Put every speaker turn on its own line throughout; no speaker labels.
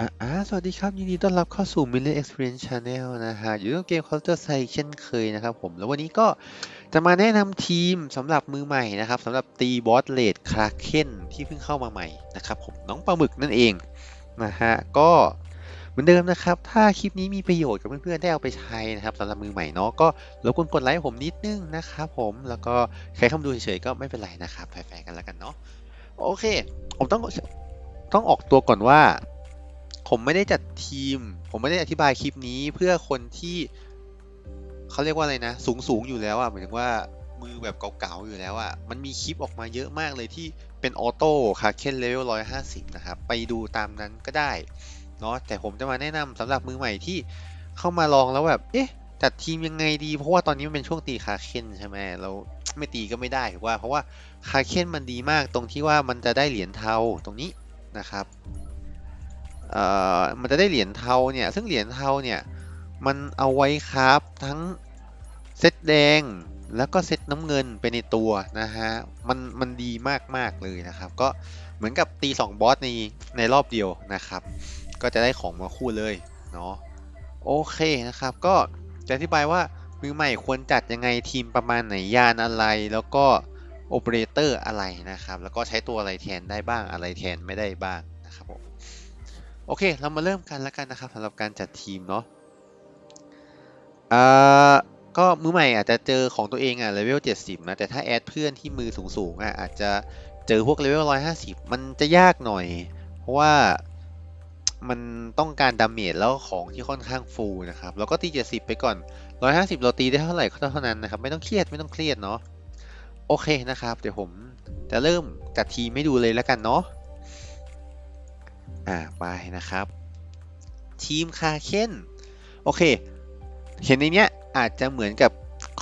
อ่าอ่าสวัสดีครับ ยินดีต้อนรับเข้าสู่ Miller Experience Channel นะฮะ อยู่กับเกม Counter Strike เช่นเคยนะครับผม แล้ววันนี้ก็จะมาแนะนำทีมสำหรับมือใหม่นะครับสำหรับตีบอสเลดคราเคนที่เพิ่งเข้ามาใหม่นะครับผม น้องปลาหมึกนั่นเองนะฮะ ก็เหมือนเดิมนะครับ ถ้าคลิปนี้มีประโยชน์กับเพื่อนๆ ได้เอาไปใช้นะครับสำหรับมือใหม่เนาะ ก็รบกวนกดไลค์ผมนิดนึงนะครับผม แล้วก็ใครเข้ามาดูเฉยๆ ก็ไม่เป็นไรนะครับแฟร์ๆกันแล้วกันเนาะ โอเค ผมต้องต้องออกตัวก่อนว่า ผมไม่ได้จัดทีม ผมไม่ได้อธิบายคลิปนี้เพื่อคนที่เขาเรียกว่าอะไรนะ สูงสูงอยู่แล้วอะหมายถึงว่ามือแบบเก่าๆอยู่แล้วอะมันมีคลิปออกมาเยอะมากเลยที่เป็นออโต้คาเคนเลเวลร้อยห้าสิบนะครับไปดูตามนั้นก็ได้เนาะแต่ผมจะมาแนะนำสำหรับมือใหม่ที่เข้ามาลองแล้วแบบเอ๊ะจัดทีมยังไงดี เพราะว่าตอนนี้มันเป็นช่วงตีคาเคนใช่ไหมเราไม่ตีก็ไม่ได้ถูกว่า เพราะว่าคาเคนมันดีมากตรงที่ว่ามันจะได้เหรียญเทาตรงนี้นะครับ เอ่อมันจะได้เหรียญเทาเนี่ย ซึ่งเหรียญเทาเนี่ย มันเอาไว้ครับทั้งเซตแดงแล้วก็เซตน้ำเงินไปในตัวนะฮะ มันมันดีมากๆเลยนะครับ ก็เหมือนกับตี 2 บอสในในรอบเดียวนะครับ ก็จะได้ของมาคู่เลยเนาะ โอเคนะครับ ก็จะอธิบายว่ามือใหม่ควรจัดยังไงทีมประมาณไหนยานอะไร แล้วก็โอเปอเรเตอร์อะไรนะครับ แล้วก็ใช้ตัวอะไรแทนได้บ้างอะไรแทนไม่ได้บ้าง โอเค เรามาเริ่มกันแล้วกันนะครับสำหรับการจัดทีมเนาะอ่าก็มือใหม่อาจจะเจอของตัวเองอะเลเวล 70 นะ แต่ถ้าแอดเพื่อนที่มือสูงๆอะอาจจะเจอพวกเลเวล 150 มันจะยากหน่อย เพราะว่ามันต้องการดาเมจแล้วของที่ค่อนข้างฟูนะครับ แล้วก็ตี 70 ไปก่อน 150 เราตีได้เท่าไหร่ก็เท่านั้นนะครับ ไม่ต้องเครียดไม่ต้องเครียดเนาะ โอเคนะครับ เดี๋ยวผมจะเริ่มจัดทีมให้ดูเลยแล้วกันเนาะ อ่าไปนะครับ ทีมคาเคนโอเค เห็นในเนี้ยอาจจะเหมือนกับ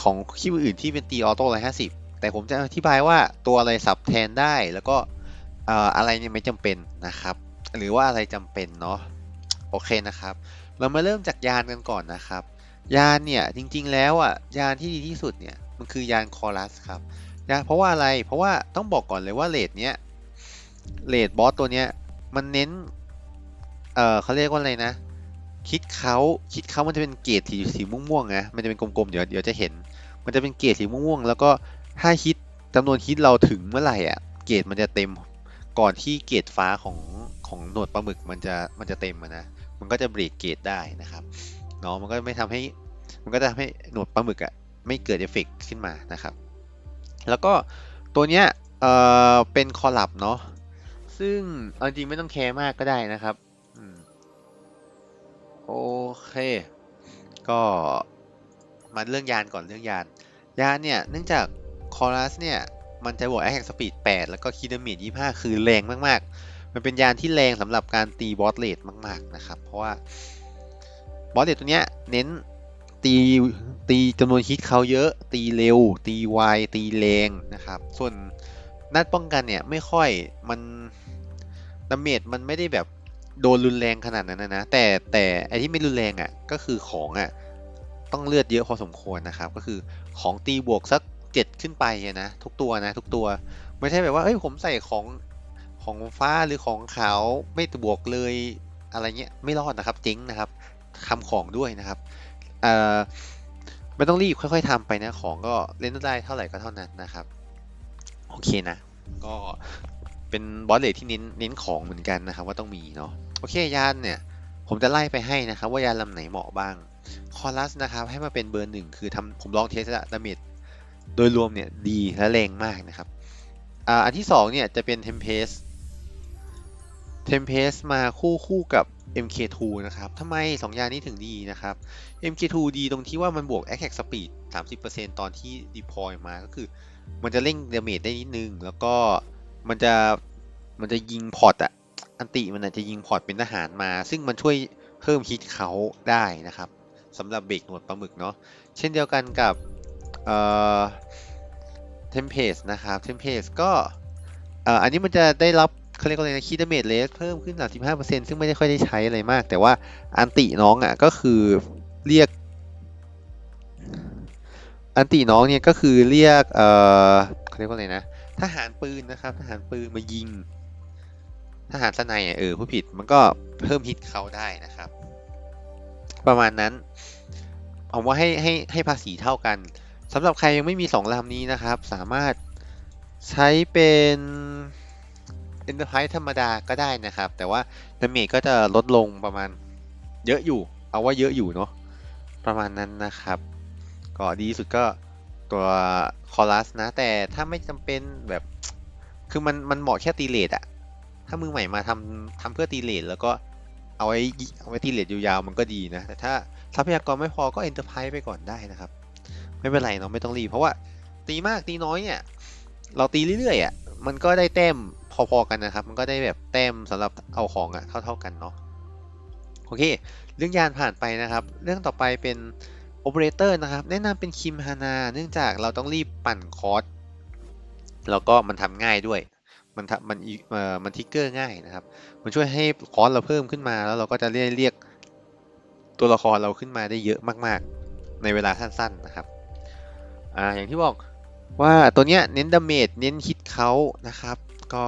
ของคลิปอื่นที่เป็นตีออโต้ร้อยห้าสิบแต่ผมจะอธิบายว่าตัวอะไรสับแทนได้แล้วก็เอ่ออะไรเนี่ยไม่จำเป็นนะครับ หรือว่าอะไรจำเป็นเนาะโอเคนะครับ เรามาเริ่มจากยานกันก่อนนะครับ ยานเนี่ยจริงๆแล้วอะยานที่ดีที่สุดเนี่ยมันคือยานคอรัสครับยานเพราะว่าอะไรเพราะว่าต้องบอกก่อนเลยว่าเลดเนี้ยเลดบอสตัวเนี้ย มันเน้น เออเขาเรียกว่าอะไรนะ คิดเขาคิดเขามันจะเป็นเกรดสีสีม่วงๆนะมันจะเป็นกลมๆเดี๋ยวเดี๋ยวจะเห็น มันจะเป็นเกรดสีม่วงๆแล้วก็ถ้าฮิตจำนวนฮิตเราถึงเมื่อไหร่อะเกรดมันจะเต็มก่อนที่เกรดฟ้าของของหนวดปลาหมึกมันจะมันจะเต็มนะมันก็จะเบรกเกรดได้นะครับเนาะมันก็ไม่ทำให้มันก็จะทำให้หนวดปลาหมึกอะไม่เกิดเอฟเฟกต์ขึ้นมานะครับ แล้วก็ตัวเนี้ยเออเป็นคอลับเนาะ ซึ่งเอาจริงไม่ต้องแคร์มากก็ได้นะครับโอเค ก็มาเรื่องยานก่อนเรื่องยาน ยานเนี่ย เนื่องจากคอรัสเนี่ย มันจะบวก Attack Speed 8แล้วก็ Key Damage 25 คือแรงมาก ๆ มันเป็นยานที่แรงสำหรับการตีบอสเลดมาก ๆ นะครับ เพราะว่าบอสเลดตัวเนี้ยเน้นตีตีจำนวนฮิตเขาเยอะ ตีเร็ว ตีไวตีแรงนะครับ ส่วน นัดป้องกันเนี่ยไม่ค่อยมันดาเมจมันไม่ได้แบบโดนรุนแรงขนาดนั้นนะแต่แต่ไอที่ไม่รุนแรงอะก็คือของอะต้องเลือดเยอะพอสมควรนะครับ ก็คือของตีบวกสักเจ็ดขึ้นไปนะทุกตัวนะทุกตัวไม่ใช่แบบว่าเอ้ยผมใส่ของของฟ้าหรือของขาวไม่บวกเลยอะไรเงี้ยไม่รอดนะครับเจ๊งนะครับทำของด้วยนะครับเอ่อไม่ต้องรีบค่อย ๆทำไปนะของก็เล่นได้เท่าไหร่ก็เท่านั้นนะครับ โอเคนะ ก็เป็นบอสเลดที่เน้นเน้นของเหมือนกันนะครับว่าต้องมีเนาะโอเคยานเนี่ยผมจะไล่ไปให้นะครับ ว่ายานลำไหนเหมาะบ้างคอรัสนะครับให้มาเป็นเบอร์หนึ่งคือทำผมลองเทสล้วดาเมจโดยรวมเนี่ยดีและแรงมากนะครับอ่าอันที่สองเนี่ยจะเป็นเทมเพสเทมเพสมาคู่คู่กับ MK2 นะครับทำไม 2 ยานี้ถึงดีนะครับ MK2 ดีตรงที่ว่ามันบวก Attack Speed 30%ตอนที่ deploy มาก็คือ มันจะเร่งดาเมจได้นิดนึง แล้วก็มันจะมันจะยิงพอร์ตอะอันติมันอาจจะยิงพอร์ตเป็นทหารมา ซึ่งมันช่วยเพิ่มฮิตเขาได้นะครับสำหรับเบรกหนวดปลาหมึกเนาะเช่นเดียวกันกับเอ่อเทมเพสนะครับเทมเพสก็เอ่ออันนี้มันจะได้รับ เขาเรียกว่าอะไรนะคีดเมจเลสเพิ่มขึ้น 35%ซึ่งไม่ได้ค่อยได้ใช้อะไรมาก แต่ว่าอันติน้องอะก็คือเรียก อันติน้องเนี่ยก็คือเรียกเอ่อเขาเรียกว่าอะไรนะทหารปืนนะครับทหารปืนมายิงทหารสไนด์อะเออผู้ผิดมันก็เพิ่มฮิตเขาได้นะครับ ประมาณนั้นผมว่าให้ให้ให้ภาษีเท่ากันสำหรับใครยังไม่มีสองลำนี้นะครับ สามารถใช้เป็น Enterprise ธรรมดาก็ได้นะครับ แต่ว่าดาเมจก็จะลดลงประมาณเยอะอยู่ เอาว่าเยอะอยู่เนาะประมาณนั้นนะครับ ก็ดีสุดก็ตัวคอรัสนะ แต่ถ้าไม่จำเป็นแบบ คือมันมันเหมาะแค่ตีเลทอะถ้ามือใหม่มาทำทำเพื่อตีเลทแล้วก็เอาไว้เอาไว้ตีเลทยาวๆมันก็ดีนะ แต่ถ้าทรัพยากรไม่พอก็เอ็นเตอร์ไพรส์ไปก่อนได้นะครับ ไม่เป็นไรเนาะไม่ต้องรีบเพราะว่าตีมากตีน้อยเนี่ย เราตีเรื่อยๆอะมันก็ได้แต้ม พอๆกันนะครับ มันก็ได้แบบแต้มสำหรับเอาของอะเท่าๆกันเนาะโอเค เรื่องยานผ่านไปนะครับ เรื่องต่อไปเป็นโอเปอเรเตอร์นะครับ แนะนำเป็นคิมฮานาเนื่องจากเราต้องรีบปั่นคอร์สแล้วก็มันทำง่ายด้วย มันมันเอ่อมันทิกเกอร์ง่ายนะครับ มันช่วยให้คอร์สเราเพิ่มขึ้นมา แล้วเราก็จะเรียกเรียกตัวละครเราขึ้นมาได้เยอะมาก ๆ ในเวลาสั้นๆนะครับอ่าอย่างที่บอกว่าตัวเนี้ยเน้นดาเมจเน้นฮิตเขานะครับ ก็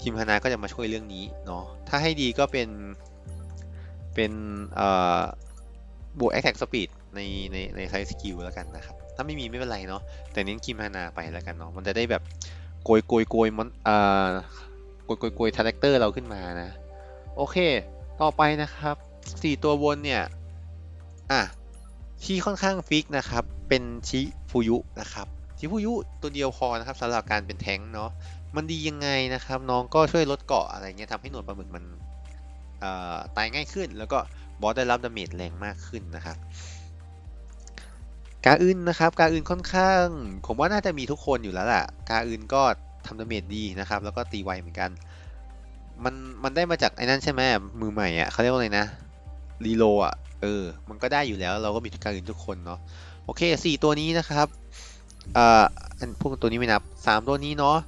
ทีมฮานาก็จะมาช่วยเรื่องนี้เนาะถ้าให้ดีก็เป็นเป็นเอ่อบวก attack speed ในในในไซสกิลแล้วกันนะครับ ถ้าไม่มีไม่เป็นไรเนาะแต่เน้นคิมฮานาไปแล้วกันเนาะมันจะได้แบบโกยโกยโกยมันเอ่อโกยโกยโกยคาแรคเตอร์เราขึ้นมานะ โอเค ต่อไปนะครับสี่ตัวบนเนี่ยอะที่ค่อนข้างฟิกนะครับ เป็นชิฟูยุนะครับ ชิฟูยุตัวเดียวพอนะครับสำหรับการเป็นแท้งเนาะมันดียังไงนะครับ น้องก็ช่วยลดเกาะอะไรเงี้ยทำให้หนวดปลาหมึกมันตายง่ายขึ้น แล้วก็บอสได้รับดาเมจแรงมากขึ้นนะครับกาอื่นนะครับกาอื่นค่อนข้าง ผมว่าน่าจะมีทุกคนอยู่แล้วล่ะกาอื่นก็ทำดาเมจดีนะครับ แล้วก็ตีไวเหมือนกัน มันมันได้มาจากไอ้นั่นใช่ไหมมือใหม่อะเขาเรียกว่าอะไรนะรีโลอะเออมันก็ได้อยู่แล้วเราก็มีทุกการอื่นทุกคนเนาะโอเคสี่ตัวนี้นะครับ เอ่ออันพวกตัวนี้ไม่นับสามตัวนี้เนาะ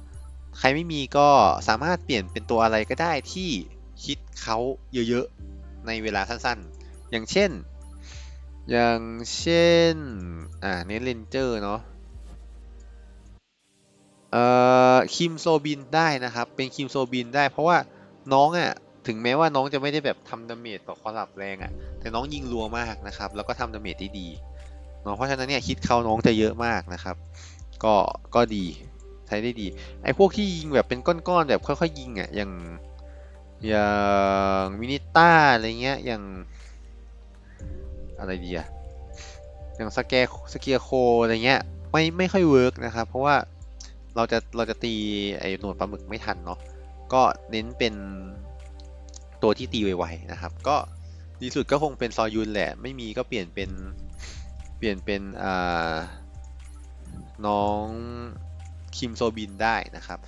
ใครไม่มีก็สามารถเปลี่ยนเป็นตัวอะไรก็ได้ที่คิดเขาเยอะๆในเวลาสั้นๆ อย่างเช่น อย่างเช่น อ่าเนเลนเจอร์เนาะเอ่อคิมโซบินได้นะครับ เป็นคิมโซบินได้ เพราะว่าน้องอะถึงแม้ว่าน้องจะไม่ได้แบบทำดาเมจต่อคอลับแรงอะ่ะแต่น้องยิงรัวมากนะครับ แล้วก็ทำดาเมจได้ดี เนาะเพราะฉะนั้นเนี่ยคิดเขาน้องจะเยอะมากนะครับ ก็ก็ดีใช้ได้ดี ไอ้พวกที่ยิงแบบเป็นก้อนๆแบบค่อยๆยิงอะ่ะอย่างอย่างมินิต้าอะไรเงี้ยอย่างอะไรดีอะอย่างสแกสเกียโคอะไรเงี้ยไม่ไม่ค่อยเวิร์กนะครับ เพราะว่าเราจะเราจะตีไอ้หนวดปลาหมึกไม่ทันเนาะก็เน้นเป็นตัวที่ตีไวๆนะครับ ก็ดีสุดก็คงเป็นซอยุนแหละ ไม่มีก็เปลี่ยนเป็น ปลี่ยนเป็นน้องคิมโซบินได้นะครับ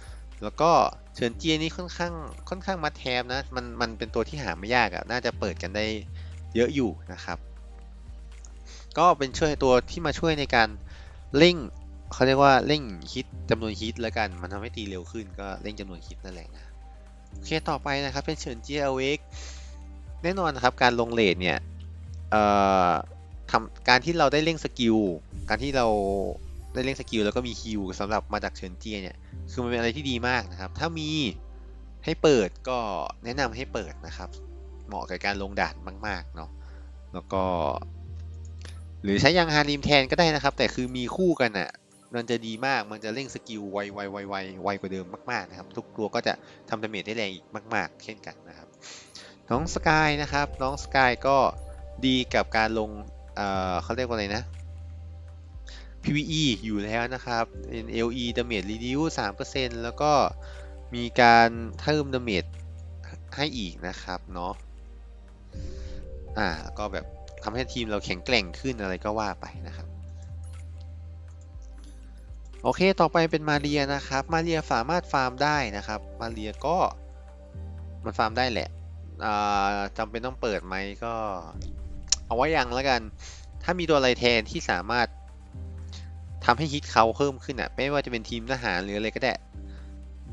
แล้วก็เฉินเจียนี่ค่อนข้างค่อนข้างมาแทมนะ มันมันเป็นตัวที่หาไม่ยากอะ่ะน่าจะเปิดกันได้เยอะอยู่นะครับ ก็เป็นช่วยตัวที่มาช่วยในการเร่งเขาเรียกว่าเร่งฮิตจำนวนฮิตแล้วกัน มันทำให้ตีเร็วขึ้นก็เร่งจำนวนฮิตนั่นแหละนะโอเคต่อไปนะครับเป็นเฉินเจียเวกแน่นอนนะครับการลงเลทเนี่ยเอ่อ ทำการที่เราได้เร่งสกิล การที่เราได้เร่งสกิลแล้วก็มีฮิวสำหรับมาจากเฉินเจียเนี่ย คือมันเป็นอะไรที่ดีมากนะครับ ถ้ามีให้เปิดก็แนะนำให้เปิดนะครับ เหมาะกับการลงด่านมาก ๆ เนาะ แล้วก็ หรือใช้ยางฮาริมแทนก็ได้นะครับ แต่คือมีคู่กันอะ มันจะดีมาก มันจะเร่งสกิลไวไวไวไวไวกว่าเดิมมากๆนะครับ ทุกตัวก็จะทำดาเมจได้แรงอีกมาก ๆ เช่นกันนะครับ น้องสกายนะครับ น้องสกายก็ดีกับการลง เอ่อเขาเรียกว่าอะไรนะ PVE อยู่แล้วนะครับ NLE damage reduce 3%แล้วก็มีการเพิ่ม damage ให้อีกนะครับเนาะ อ่า แล้วก็แบบทำให้ทีมเราแข็งแกร่งขึ้นอะไรก็ว่าไปนะครับ โอเค ต่อไปเป็นมาเรียนะครับ มาเรียสามารถฟาร์มได้นะครับ มาเรียก็มันฟาร์มได้แหละจำเป็นต้องเปิดไหมก็ เอาไว้ยังแล้วกัน ถ้ามีตัวอะไรแทนที่สามารถทำให้ฮิตเขาเพิ่มขึ้นอะ ไม่ว่าจะเป็นทีมทหารหรืออะไรก็ได้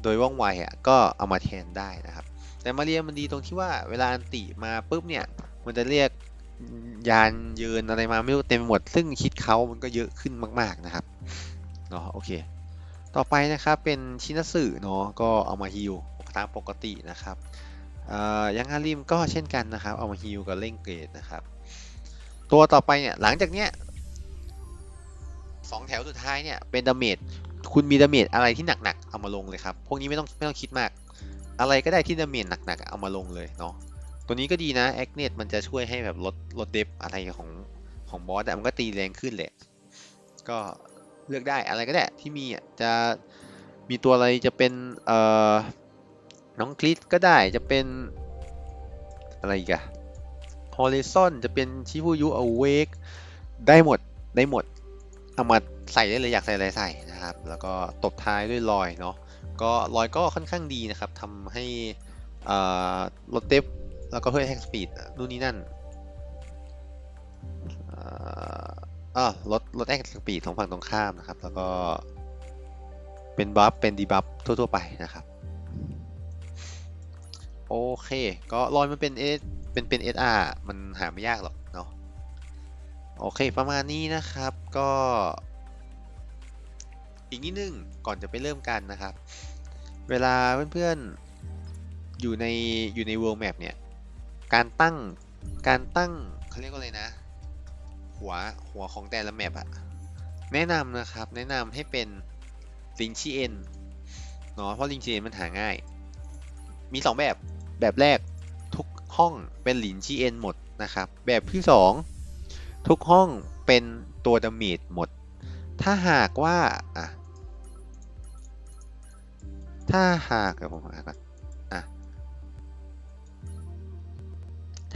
โดยว่องไวอะก็เอามาแทนได้นะครับ แต่มาเรียมันดีตรงที่ว่าเวลาอันติมาปุ๊บเนี่ย มันจะเรียกยานยินอะไรมาไม่รู้เต็มหมด ซึ่งคิดเขามันก็เยอะขึ้นมาก ๆนะครับเนาะโอเค ต่อไปนะครับเป็นชินัสึเนาะก็เอามาฮิลตามปกตินะครับอ่อยังอาริมก็เช่นกันนะครับ เอามาฮิลกับเร่งเกรดนะครับ ตัวต่อไปเนี่ยหลังจากเนี้ยสองแถวสุดท้ายเนี่ยเป็นดาเมจคุณมีดาเมจอะไรที่หนักๆเอามาลงเลยครับ พวกนี้ไม่ต้องไม่ต้องคิดมาก อะไรก็ได้ที่ดาเมจหนักๆเอามาลงเลยเนาะตัวนี้ก็ดีนะแอคเนตมันจะช่วยให้แบบลดลดเดฟอะไรของของบอสอะมันก็ตีแรงขึ้นแหละ ก็เลือกได้อะไรก็ได้ที่มีอะจะมีตัวอะไรจะเป็นเอ่อน้องคลิสก็ได้จะเป็นอะไรอีกอะฮอริซอนจะเป็นชิฟูยุอเวกได้หมดได้หมด เอามาใส่ได้เลยอยากใส่อะไรใส่นะครับ แล้วก็ตบท้ายด้วยลอยเนาะก็ลอยก็ค่อนข้างดีนะครับทำให้ลดเดฟแล้วก็เพิ่มแท็กสปีดนู่นนี่นั่นอ่ออ่าลดลดแอคสปีดของฝั่งตรงข้ามนะครับ แล้วก็เป็นบัฟเป็นดีบัฟทั่ว ๆ ไปนะครับ โอเค ก็ลอยมันเป็นเอเป็นเป็น SR มันหาไม่ยากหรอกเนาะโอเคประมาณนี้นะครับก็ อีกนิดนึงก่อนจะไปเริ่มกันนะครับ เวลาเพื่อนๆอยู่ในอยู่ใน world map เนี่ยการตั้งการตั้งเขาเรียกว่าอะไรนะ หัวหัวของแต่ละแมปอะแนะนำนะครับแนะนำให้เป็นลิงชีเอ็นเนาะเพราะลิงชีเอ็นมันหาง่าย มี 2 แบบ แบบแรกทุกห้องเป็นหลินชีเอ็นหมดนะครับ แบบที่ 2 ทุกห้องเป็นตัวดาเมจหมด ถ้าหากว่าอะถ้าหากผมหาก่อนอะ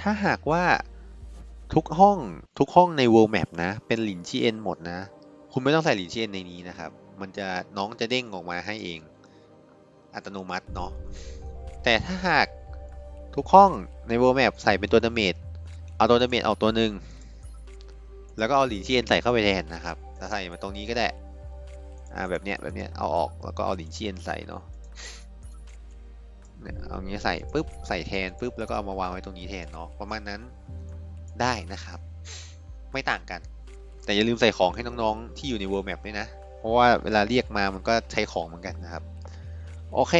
ถ้าหากว่าทุกห้องทุกห้องใน world map นะ เป็นหลินชีเอ็นหมดนะ คุณไม่ต้องใส่หลินชีเอ็นในนี้นะครับ มันจะน้องจะเด้งออกมาให้เอง อัตโนมัติเนาะแต่ถ้าหาก ทุกห้องใน world map ใส่เป็นตัวดาเมจเอาตัวดาเมจออกตัวหนึ่งแล้วก็เอาหลินเชียนใส่เข้าไปแทนนะครับจะใส่มาตรงนี้ก็ได้อ่าแบบเนี้ยแบบเนี้ยเอาออกแล้วก็เอาหลินเชียนใส่เนาะเนี่ยเอาเงี้ยใส่ปุ๊บใส่แทนปุ๊บแล้วก็เอามาวางไว้ตรงนี้แทนเนาะประมาณนั้นได้นะครับ ไม่ต่างกัน แต่อย่าลืมใส่ของให้น้องๆ ที่อยู่ใน world map ด้วยนะ เพราะว่าเวลาเรียกมามันก็ใช้ของเหมือนกันนะครับ โอเค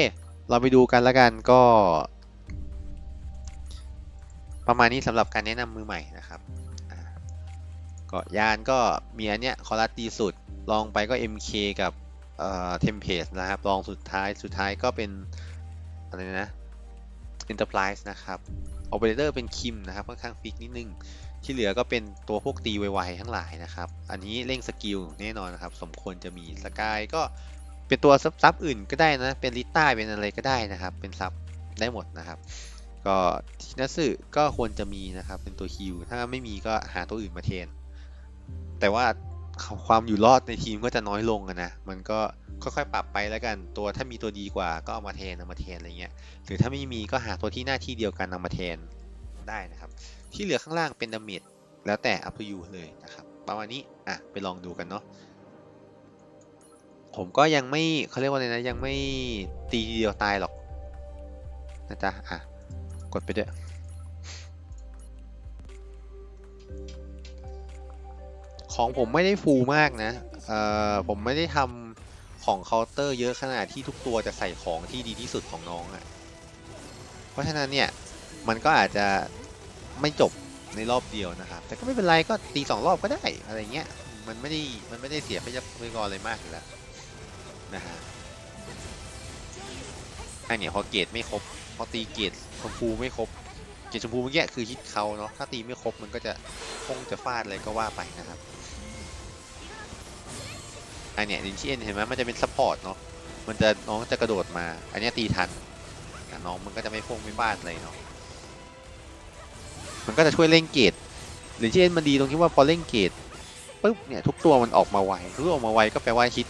เราไปดูกันแล้วกันก็ ประมาณนี้สำหรับการแนะนำมือใหม่นะครับอ่าก็ยานก็มีอันเนี้ยคอรัสดีสุดลองไปก็ MK กับเอ่อเทมเพสนะครับลองสุดท้ายสุดท้ายก็เป็นอะไรนะ Enterprise นะครับ Operator เป็นคิมนะครับค่อนข้างฟิกนิดนึง ที่เหลือก็เป็นตัวพวกตีไวๆทั้งหลายนะครับ อันนี้เร่งสกิลแน่นอนนะครับ สมควรจะมีสกายก็เป็นตัวซับซับอื่นก็ได้นะ เป็นลิต้าเป็นอะไรก็ได้นะครับ เป็นซับได้หมดนะครับ ก็ทีนัสึก็ควรจะมีนะครับเป็นตัวฮิวถ้าไม่มีก็หาตัวอื่นมาแทน แต่ว่าความอยู่รอดในทีมก็จะน้อยลงนะมันก็ค่อยๆปรับไปแล้วกันตัวถ้ามีตัวดีกว่าก็เอามาแทนเอามาแทนอะไรเงี้ยหรือถ้าไม่มีก็หาตัวที่หน้าที่เดียวกันเอามาแทนได้นะครับ ที่เหลือข้างล่างเป็นดาเมจแล้วแต่ up to you เลยนะครับประมาณนี้อะไปลองดูกันเนาะผมก็ยังไม่เขาเรียกว่าอะไรนะยังไม่ตีเดียวตายหรอกนะจ๊ะอะ กดไปเด้วยของผมไม่ได้ฟูมากนะ เอ่อ ผมไม่ได้ทำของเคาน์เตอร์เยอะขนาดที่ทุกตัวจะใส่ของที่ดีที่สุดของน้องอะ่ะ เพราะฉะนั้นเนี่ย มันก็อาจจะไม่จบในรอบเดียวนะครับ แต่ก็ไม่เป็นไรก็ตีสองรอบก็ได้อะไรเงี้ย มันไม่ได้ มันไม่ได้เสียไปยับไปกรอะไรมากอยู่แล้วนะฮะไอเนี่ยพอเกรดไม่ครบ พอตีเกรดชมพูไม่ครบ เกรดชมพูเมื่อกี้คือฮิตเขาเนาะถ้าตีไม่ครบมันก็จะคงจะฟาดอะไรก็ว่าไปนะครับอันเนี้ยลินเชียนเห็นไหมมันจะเป็นซัพพอร์ตเนาะมันจะน้องจะกระโดดมา อันเนี้ยตีทันแต่น้องมันก็จะไม่ฟงไม่ฟาดอะไรเนาะมันก็จะช่วยเร่งเกรดลินเชียนมันดีตรงที่ว่าพอเร่งเกรดปุ๊บเนี่ยทุกตัวมันออกมาไวทุกตัวออกมาไวก็แปลว่าฮิต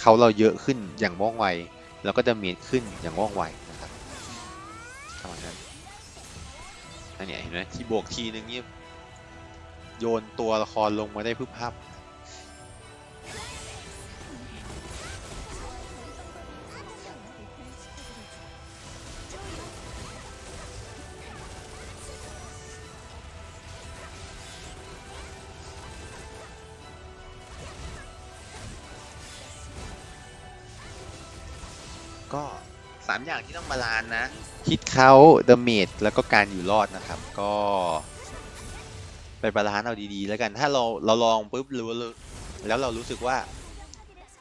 เขาเราเยอะขึ้นอย่างว่องไวแล้วก็จะเมดขึ้นอย่างว่องไว อันเนี้ยเห็นไหมที่บวกทีนึงเนี่ยโยนตัวละครลงมาได้พึบพับก็ สามอย่างที่ต้องบาลานนะฮิตเขาดาเมจแล้วก็การอยู่รอดนะครับ ก็ ไปบาลานเอาดีๆ แล้วกันถ้าเราเราลองปุ๊บรู้แล้วเรารู้สึกว่า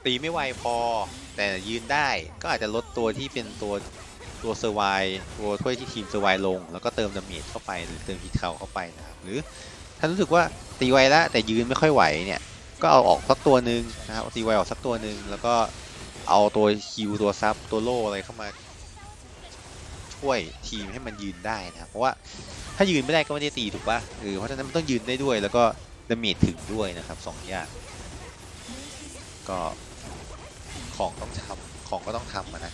ตีไม่ไวพอ แต่ยืนได้ก็อาจจะลดตัวที่เป็นตัวตัวเซอร์ไวตัวถ้วยที่ทีมเซอร์ไวลง แล้วก็เติมดาเมจเข้าไปหรือเติมฮิตเขาเข้าไปนะครับหรือถ้ารู้สึกว่าตีไวแล้วแต่ยืนไม่ค่อยไหวเนี่ยก็เอาออกสักตัวหนึ่งนะครับตีไวออกสักตัวหนึ่งแล้วก็ เอาตัวคิวตัวซับตัวโล่อะไรเข้ามาช่วยทีมให้มันยืนได้นะเพราะว่าถ้ายืนไม่ได้ก็ไม่ได้ตีถูกปะเออเพราะฉะนั้นมันต้องยืนได้ด้วย แล้วก็ดาเมจถึงด้วยนะครับสองอย่างก็ของต้องทำของก็ต้องทำนะ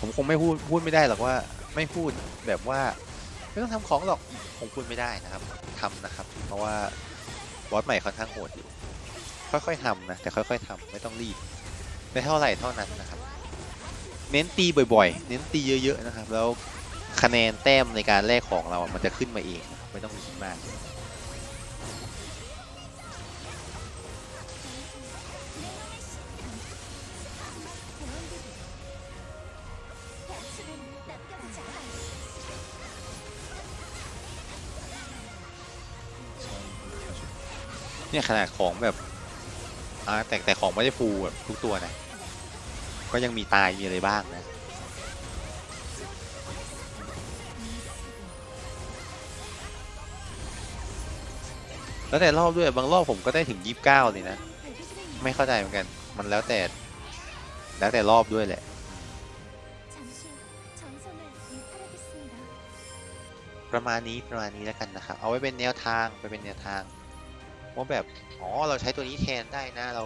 ผมคงไม่พูดพูดไม่ได้หรอกว่าไม่พูดแบบว่าไม่ต้องทำของหรอกคงพูดไม่ได้นะครับทำนะครับ เพราะว่า บอสใหม่ค่อนข้างโหดอยู่ ค่อยๆทำนะ แต่ค่อยๆทำไม่ต้องรีบไม่เท่าไหร่เท่านั้นนะครับ เน้นตีบ่อยๆ เน้นตีเยอะๆนะครับ แล้วคะแนนแต้มในการแลกของเรา มันจะขึ้นมาเอง ไม่ต้องคิดมาก เนี่ยขนาดของแบบอ่าแต่แต่ของไม่ได้ฟูแบบทุกตัวนะ ก็ยังมีตายมีอะไรบ้างนะ แล้วแต่รอบด้วยบางรอบผมก็ได้ถึงยี่สิบเก้าเลยนะ ไม่เข้าใจเหมือนกัน มันแล้วแต่ แล้วแต่รอบด้วยแหละ ประมาณนี้ประมาณนี้แล้วกันนะครับ เอาไว้เป็นแนวทางไปเป็นแนวทาง ว่าแบบ อ๋อ เราใช้ตัวนี้แทนได้นะ เรา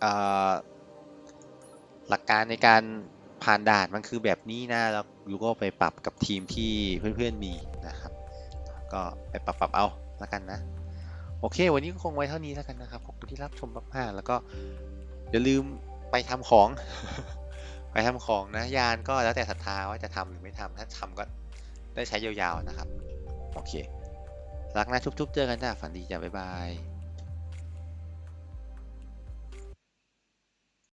เหลักการในการผ่านด่านมันคือแบบนี้นะแล้วยูก็ไปปรับกับทีมที่เพื่อนๆมีนะครับ ก็ไปปรับปรับเอาแล้วกันนะ โอเค วันนี้ก็คงไว้เท่านี้แล้วกันนะครับ ขอบคุณที่รับชมมากๆแล้วก็อย่าลืมไปทำของ ไปทำของนะ ยานก็แล้วแต่ศรัทธาว่าจะทำหรือไม่ทำถ้าทำก็ได้ใช้ยาวๆนะครับ โอเค รักนะชุบๆเจอกันจ้าฝันดีจ้าบ๊ายบาย